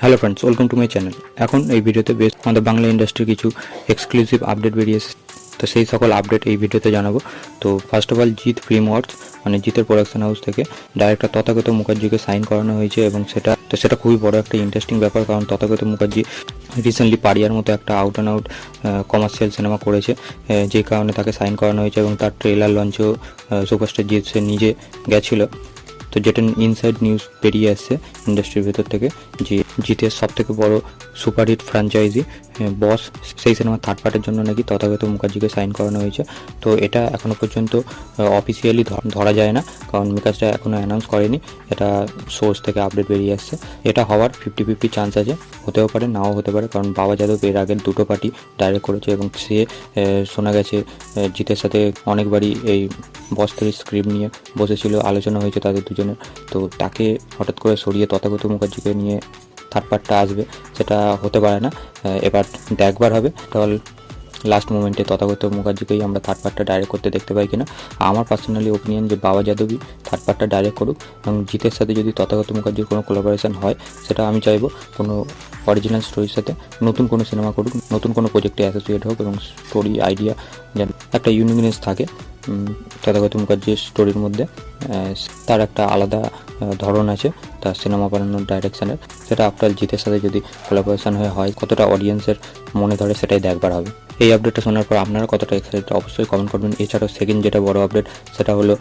Hello friends welcome to my channel এখন এই ভিডিওতে বেশ আমাদের বাংলা ইন্ডাস্ট্রির কিছু এক্সক্লুসিভ আপডেট বেরিয়েছে তো সেই সকল আপডেট এই ভিডিওতে জানাব। তো first of all Jeet film works মানে জিতের প্রোডাকশন হাউস থেকে ডাইরেক্টর তথাগত মুখার্জিকে সাইন করানো হয়েছে এবং সেটা, তো সেটা খুবই বড় একটা ইন্টারেস্টিং ব্যাপার কারণ তথাগত মুখার্জি রিসেন্টলি পারিয়ার মতো একটা out and out commercial cinema করেছে যে কারণে তাকে সাইন করানো হয়েছে এবং তার ট্রেলার লঞ্চেও সুপারস্টার জিৎ সে নিজে গেছিল। তো যেটা ইনসাইড নিউজ বেরিয়ে আসছে ইন্ডাস্ট্রির ভেতর থেকে যে জিতের সব থেকে বড় সুপারহিট ফ্র্যাঞ্চাইজি বস সেই সিনেমা থার্ড পার্টের জন্য নাকি তথাগত মুখার্জিকে সাইন করানো হয়েছে। তো এটা এখনও পর্যন্ত অফিসিয়ালি ধরা যায় না, কারণ মিকাজটা এখনও অ্যানাউন্স করেনি। এটা সোর্স থেকে আপডেট বেরিয়ে আসছে। এটা হওয়ার ফিফটি ফিফটি চান্স আছে। হতেও পারে, নাও হতে পারে, কারণ বাবা যাদব এর আগের দুটো পার্টি ডাইরেক্ট করেছে এবং সে শোনা গেছে জিতের সাথে অনেকবারই এই বস্ত্রের স্ক্রিপ্ট নিয়ে বসেছিল, আলোচনা হয়েছে তাদের দুজনের। তো তাকে হঠাৎ করে সরিয়ে তথাগত মুখার্জিকে নিয়ে পার্টটা আসবে, সেটা হতে পারে না। এবার দেখবার হবে। তাহলে লাস্ট মোমেন্টে তথাগত মুখার্জিকেই আমরা থার্ড পার্টটা ডাইরেক্ট করতে দেখতে পাই কিনা। আমার পার্সোনালি ওপিনিয়ন যে বাবা যাদবই থার্ড পার্টটা ডাইরেক্ট করুক এবং জিতের সাথে যদি তথাগত মুখার্জির কোনো কোলাবোরেশন হয়, সেটা আমি চাইব কোনো অরিজিনাল স্টোরির সাথে। নতুন কোনো সিনেমা করুক, নতুন কোনো প্রজেক্টে অ্যাসোসিয়েট হোক এবং স্টোরি আইডিয়া যেন একটা ইউনিকনেস থাকে তথাগত মুখার্জির স্টোরির মধ্যে। তার একটা আলাদা ধরন আছে। তার সিনেমা বানানোর ডাইরেকশনের সেটা আফটার জিতের সাথে যদি কোলাবোরেশন হয়ে হয়, কতটা অডিয়েন্সের মনে ধরে সেটাই দেখবার হবে। এই আপডেটটা শোনার পর আপনারা কতটা এক্সাইটেড অবশ্যই কমেন্ট করবেন। এছাড়াও সেকেন্ড যেটা বড় আপডেট সেটা হলো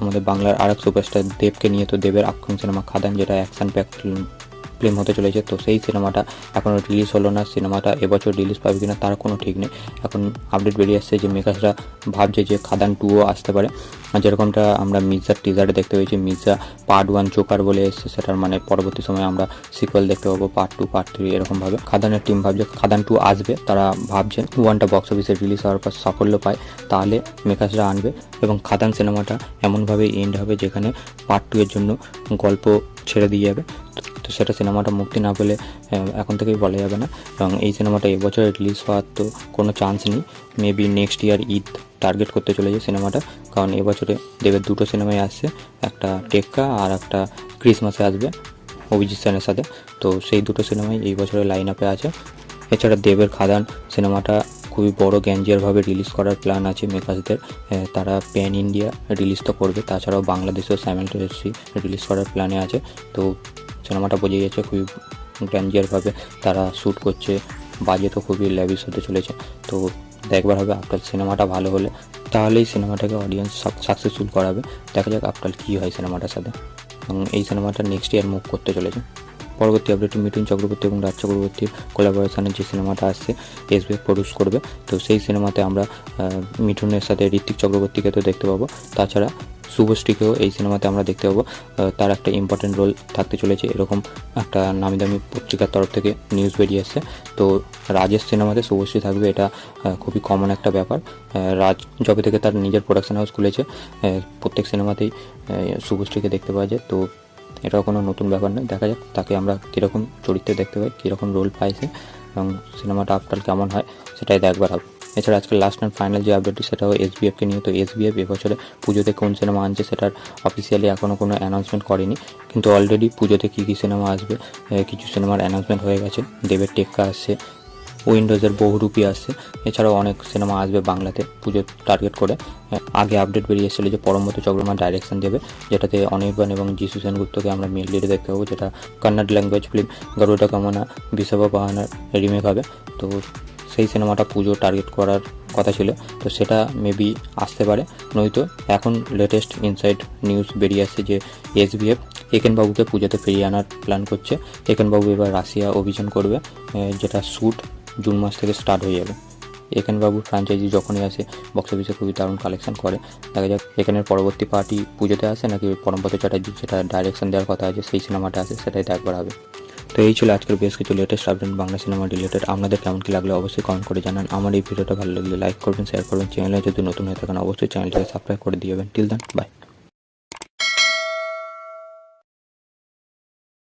আমাদের বাংলার আর এক সুপারস্টার দেবকে নিয়ে তো দেবের আক্ষম সিনেমা খাদান, যেটা অ্যাকশন প্যাক হতে চলেছে। তো সেই সিনেমাটা এখনও রিলিজ হলো না। সিনেমাটা এবছর রিলিজ পাবে কিনা তার কোনো ঠিক নেই। এখন আপডেট বেরিয়ে আসছে যে মেকাসরা ভাবছে যে খাদান টুও আসতে পারে। যেরকমটা আমরা মির্জার টিজারে দেখতে পেয়েছি, মির্জা পার্ট ওয়ান চোকার বলে এসছে। সেটার মানে পরবর্তী সময়ে আমরা সিকুয়েল দেখতে পাবো পার্ট টু পার্ট থ্রি এরকমভাবে। খাদানের টিম ভাবছে খাদান টু আসবে। তারা ভাবছেন ওয়ানটা বক্স অফিসে রিলিজ হওয়ার পর সাফল্য পায়। তাহলে মেকাসরা আনবে এবং খাদান সিনেমাটা এমনভাবে এন্ড হবে যেখানে পার্ট টু এর জন্য গল্প ছেড়ে দিয়ে যাবে। সেটা সিনেমাটা মুক্তি না পেলে এখন থেকেই বলা যাবে না। এবং এই সিনেমাটা এবছর রিলিজ হওয়ার তো কোনো চান্স নেই। Maybe next year Eid target করতে চলেছে সিনেমাটা। কারণ এবছরে দেবের দুটো সিনেমাই আসছে, একটা টেক্কা আর একটা ক্রিসমাসে আসবে অভিজিৎ সেনের সাথে। তো সেই দুটো সিনেমাই এই বছরের লাইন আপে আছে। এছাড়া দেবের খাদান সিনেমাটা খুবই বড় গ্যাঞ্জিয়ারভাবে রিলিজ করার প্ল্যান আছে মেকাসদের তারা প্যান ইন্ডিয়া রিলিজ তো করবে, তাছাড়াও বাংলাদেশেও স্যামেলটেসি রিলিজ করার প্ল্যানে আছে। তো সিনেমাটা বোঝা যাচ্ছে খুবই গ্যাঞ্জিয়ারভাবে তারা শ্যুট করছে। বাজেটও খুবই ল্যাভিশ হতে চলেছে। তো দেখবার হবে আপনার সিনেমাটা ভালো হলে। তাহলেই সিনেমাটাকে অডিয়েন্স সাকসেসফুল করাবে। দেখা যাক আপনার কী হয় সিনেমাটার সাথে। এবং এই সিনেমাটা নেক্সট ইয়ার মুভ করতে চলেছে। পরবর্তী আপডেট মিঠুন চক্রবর্তী এবং রাজ চক্রবর্তীর কোলাবোরেশনের যে সিনেমাটা আসছে এসবি প্রডিউস করবে। তো সেই সিনেমাতে আমরা মিঠুনের সাথে ঋত্বিক চক্রবর্তীকে তো দেখতে পাবো। তাছাড়া শুভশ্রীকেও এই সিনেমাতে আমরা দেখতে পাবো। তার একটা ইম্পর্টেন্ট রোল থাকতে চলেছে। এরকম একটা নামি দামি পত্রিকার তরফ থেকে নিউজ বেরিয়ে আসছে। তো রাজের সিনেমাতে শুভশ্রী থাকবে এটা খুবই কমন একটা ব্যাপার। রাজ যবে থেকে তার নিজের প্রোডাকশন হাউস খুলেছে প্রত্যেক সিনেমাতেই শুভশ্রীকে দেখতে পাওয়া যায়। তো এটাও কোনো নতুন ব্যাপার নয়। দেখা যাক তাকে আমরা কীরকম চরিত্রে দেখতে পাই, কীরকম রোল পাইছে এবং সিনেমাটা আফটার কেমন হয়, সেটাই দেখবার হবে। এছাড়া আজকে লাস্ট অ্যান্ড ফাইনাল যে আপডেটটি সেটা এসবিএফকে নিয়ে। তো এস এসবিএফ এবছরে পুজোতে কোন সিনেমা আনছে সেটার অফিসিয়ালি এখনও কোনো অ্যানাউন্সমেন্ট করেনি। কিন্তু অলরেডি পুজোতে কী কী সিনেমা আসবে কিছু সিনেমার অ্যানাউন্সমেন্ট হয়ে গেছে। দেবের টেক্কা আসছে উইন্ডোজের বহুরূপী আসছে। এছাড়াও অনেক সিনেমা আসবে বাংলাতে পুজো টার্গেট করে। আগে আপডেট বেরিয়ে এসেছিল যে পরমত চক্রমা ডাইরেকশন দেবে। যেটাতে অনির্বাণ এবং যিশু সেনগুপ্তকে আমরা মেল লিডে দেখতে পাবো, যেটা কন্নড় ল্যাঙ্গুয়েজ ফিল্ম গরুটা কামনা বিশ্ববা পাহানার রিমেক হবে। তো সেই সিনেমাটা পুজো টার্গেট করার কথা ছিল, তো সেটা মেবি আসতে পারে। নয়তো এখন লেটেস্ট ইনসাইড নিউজ বেরিয়ে আসছে যে এসবিএফ একেনবাবুকে পুজোতে ফিরিয়ে আনার প্ল্যান করছে। একেনবাবু এবার রাশিয়া অভিযান করবে যেটা শ্যুট জুন মাস থেকে স্টার্ট হয়ে যাবে। এখানবাবু ফ্রাঞ্চাইজি যখনই আসে বক্স অফিসে খুবই দারুণ কালেকশন করে। দেখা যাক, এখানের পরবর্তী পার্টি পুজোতে আসে নাকি পরমপত চ্যাটার্জি, যেটা ডাইরেকশন দেওয়ার কথা আছে, সেই সিনেমাটা আসে, সেটাই দেখবার হবে। তো এই ছিল আজকের বেশ কিছু latest update Bangla cinema related আপনাদের কেমন কি লাগলে অবশ্যই কমেন্ট করে জানান। আমার এই ভিডিওটা ভালো লাগলে লাইক করবেন শেয়ার করবেন। চ্যানেলে যদি নতুন হয়ে থাকেন, অবশ্যই চ্যানেলটিকে সাবস্ক্রাইব করে দিবেন টিল দেন বাই